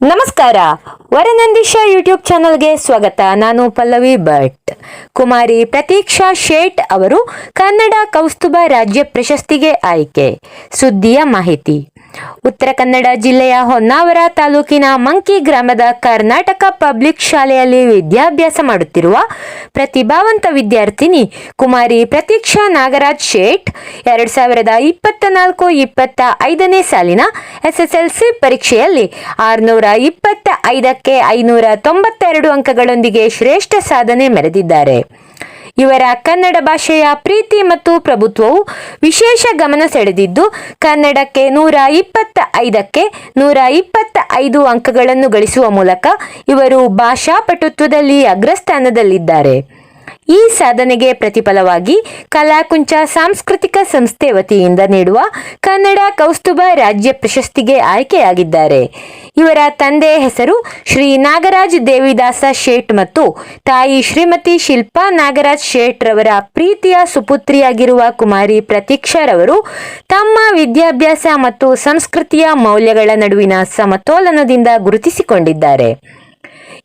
ನಮಸ್ಕಾರ. ವರನಂದೀಶ ಯೂಟ್ಯೂಬ್ ಚಾನಲ್ಗೆ ಸ್ವಾಗತ. ನಾನು ಪಲ್ಲವಿ ಭಟ್. ಕುಮಾರಿ ಪ್ರತೀಕ್ಷಾ ಶೇಟ್ ಅವರು ಕನ್ನಡ ಕೌಸ್ತುಭ ರಾಜ್ಯ ಪ್ರಶಸ್ತಿಗೆ ಆಯ್ಕೆ. ಸುದ್ದಿಯ ಮಾಹಿತಿ. ಉತ್ತರ ಕನ್ನಡ ಜಿಲ್ಲೆಯ ಹೊನ್ನಾವರ ತಾಲೂಕಿನ ಮಂಕಿ ಗ್ರಾಮದ ಕರ್ನಾಟಕ ಪಬ್ಲಿಕ್ ಶಾಲೆಯಲ್ಲಿ ವಿದ್ಯಾಭ್ಯಾಸ ಮಾಡುತ್ತಿರುವ ಪ್ರತಿಭಾವಂತ ವಿದ್ಯಾರ್ಥಿನಿ ಕುಮಾರಿ ಪ್ರತೀಕ್ಷಾ ನಾಗರಾಜ್ ಶೇಟ್, ಎರಡ್ ಸಾವಿರದ ಇಪ್ಪತ್ತ ನಾಲ್ಕು ಇಪ್ಪತ್ತ ಐದನೇ ಸಾಲಿನ ಎಸ್ಎಸ್ಎಲ್ಸಿ ಪರೀಕ್ಷೆಯಲ್ಲಿ ಆರುನೂರ ಇಪ್ಪತ್ತ ಐದಕ್ಕೆ ಐನೂರ ತೊಂಬತ್ತೆರಡು ಅಂಕಗಳೊಂದಿಗೆ ಶ್ರೇಷ್ಠ ಸಾಧನೆ ಮೆರೆದಿದ್ದಾರೆ. ಇವರ ಕನ್ನಡ ಭಾಷೆಯ ಪ್ರೀತಿ ಮತ್ತು ಪ್ರಭುತ್ವವು ವಿಶೇಷ ಗಮನ ಸೆಳೆದಿದ್ದು, ಕನ್ನಡಕ್ಕೆ ನೂರ ಇಪ್ಪತ್ತ ಐದಕ್ಕೆ ನೂರ ಇಪ್ಪತ್ತ ಐದು ಅಂಕಗಳನ್ನು ಗಳಿಸುವ ಮೂಲಕ ಇವರು ಭಾಷಾ ಪಟುತ್ವದಲ್ಲಿ ಅಗ್ರಸ್ಥಾನದಲ್ಲಿದ್ದಾರೆ. ಈ ಸಾಧನೆಗೆ ಪ್ರತಿಫಲವಾಗಿ ಕಲಾಕುಂಚ ಸಾಂಸ್ಕೃತಿಕ ಸಂಸ್ಥೆ ವತಿಯಿಂದ ನೀಡುವ ಕನ್ನಡ ಕೌಸ್ತುಭ ರಾಜ್ಯ ಪ್ರಶಸ್ತಿಗೆ ಆಯ್ಕೆಯಾಗಿದ್ದಾರೆ. ಇವರ ತಂದೆ ಹೆಸರು ಶ್ರೀ ನಾಗರಾಜ್ ದೇವಿದಾಸ ಶೇಟ್ ಮತ್ತು ತಾಯಿ ಶ್ರೀಮತಿ ಶಿಲ್ಪಾ ನಾಗರಾಜ್ ಶೇಟ್ ರವರ ಪ್ರೀತಿಯ ಸುಪುತ್ರಿಯಾಗಿರುವ ಕುಮಾರಿ ಪ್ರತೀಕ್ಷಾರವರು ತಮ್ಮ ವಿದ್ಯಾಭ್ಯಾಸ ಮತ್ತು ಸಂಸ್ಕೃತಿಯ ಮೌಲ್ಯಗಳ ನಡುವಿನ ಸಮತೋಲನದಿಂದ ಗುರುತಿಸಿಕೊಂಡಿದ್ದಾರೆ.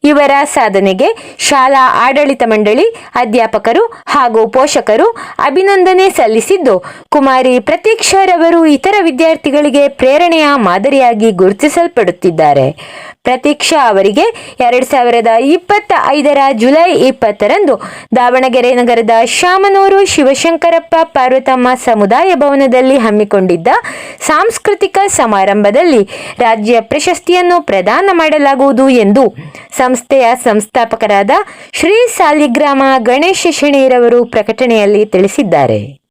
ಇವರ ಸಾಧನೆಗೆ ಶಾಲಾ ಆಡಳಿತ ಮಂಡಳಿ ಅಧ್ಯಾಪಕರು ಹಾಗೂ ಪೋಷಕರು ಅಭಿನಂದನೆ ಸಲ್ಲಿಸಿದ್ದು, ಕುಮಾರಿ ಪ್ರತೀಕ್ಷರವರು ಇತರ ವಿದ್ಯಾರ್ಥಿಗಳಿಗೆ ಪ್ರೇರಣೆಯ ಮಾದರಿಯಾಗಿ ಗುರುತಿಸಲ್ಪಡುತ್ತಿದ್ದಾರೆ. ಪ್ರತೀಕ್ಷಾ ಅವರಿಗೆ ಎರಡು ಸಾವಿರದ ಇಪ್ಪತ್ತ ಐದರ ಜುಲೈ ಇಪ್ಪತ್ತರಂದು ದಾವಣಗೆರೆ ನಗರದ ಶಾಮನೂರು ಶಿವಶಂಕರಪ್ಪ ಪಾರ್ವತಮ್ಮ ಸಮುದಾಯ ಭವನದಲ್ಲಿ ಹಮ್ಮಿಕೊಂಡಿದ್ದ ಸಾಂಸ್ಕೃತಿಕ ಸಮಾರಂಭದಲ್ಲಿ ರಾಜ್ಯ ಪ್ರಶಸ್ತಿಯನ್ನು ಪ್ರದಾನ ಮಾಡಲಾಗುವುದು ಎಂದು ಸಂಸ್ಥೆಯ ಸಂಸ್ಥಾಪಕರಾದ ಶ್ರೀ ಸಾಲಿಗ್ರಾಮ ಗಣೇಶ ಶೆಣೆಯರವರು ಪ್ರಕಟಣೆಯಲ್ಲಿ ತಿಳಿಸಿದ್ದಾರೆ.